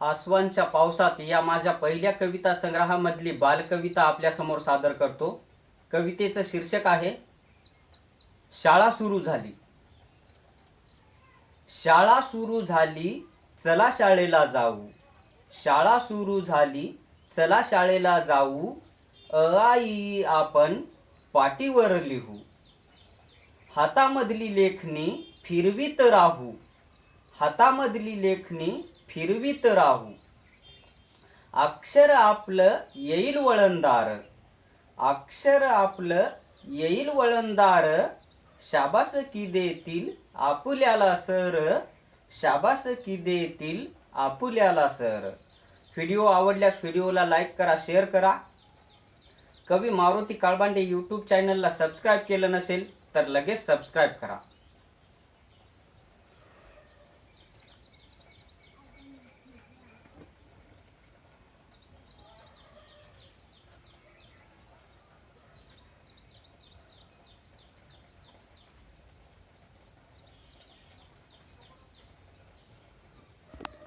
आसवांच्या पावसात या माझ्या पहिल्या कविता संग्रहामधली बालकविता आपल्यासमोर सादर करतो. कवितेचं शीर्षक आहे शाळा सुरू झाली. शाळा सुरू झाली चला शाळेला जाऊ. शाळा सुरू झाली चला शाळेला जाऊ. अ आई आपण पाटीवर लिहू. हातामधली लेखणी फिरवीत राहू. हातामधली लेखणी फिरवीत राहू. अक्षर आपलं येईल वळणदार. अक्षर आपलं येईल वळणदार. शाबासकी देतील आपुल्याला सर. शाबासकी देतील आपुल्याला सर. व्हिडिओ आवडल्यास व्हिडिओला लाईक करा शेअर करा. कवी मारुती काळबांडे यूट्यूब चॅनलला सबस्क्राईब केलं नसेल तर लगेच सबस्क्राईब करा.